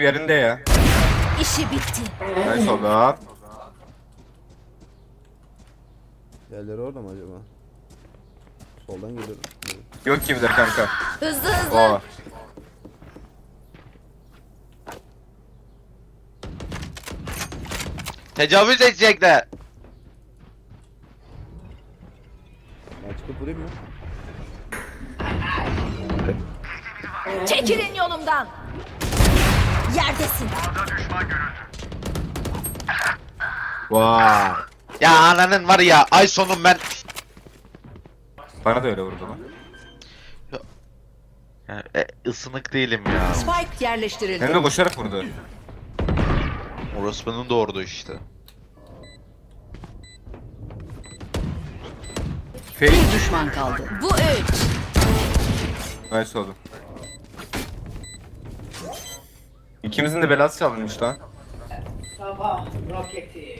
yerinde ya. İşi bitti. Nice oldu. Yerleri orada mı acaba? Soldan geliyorum. Yok ki bir de kanka. Hızlı hızlı. O. Tecavüz edecekler. Ben çıkıp vurayım mı? Çekilin yolumdan. Yerdesin. Vay. Ya ananın var ya ay sonu ben Bana da öyle vurdu lan. Ya, e, ısınık değilim ya. Spike yerleştirildi. Hem de koşarak vurdu. Orospu'nun doğurdu işte. Fake. Bir düşman kaldı. Bu üç. Nice oldu. İkimizin de belası çalınmış lan. Sabah roket.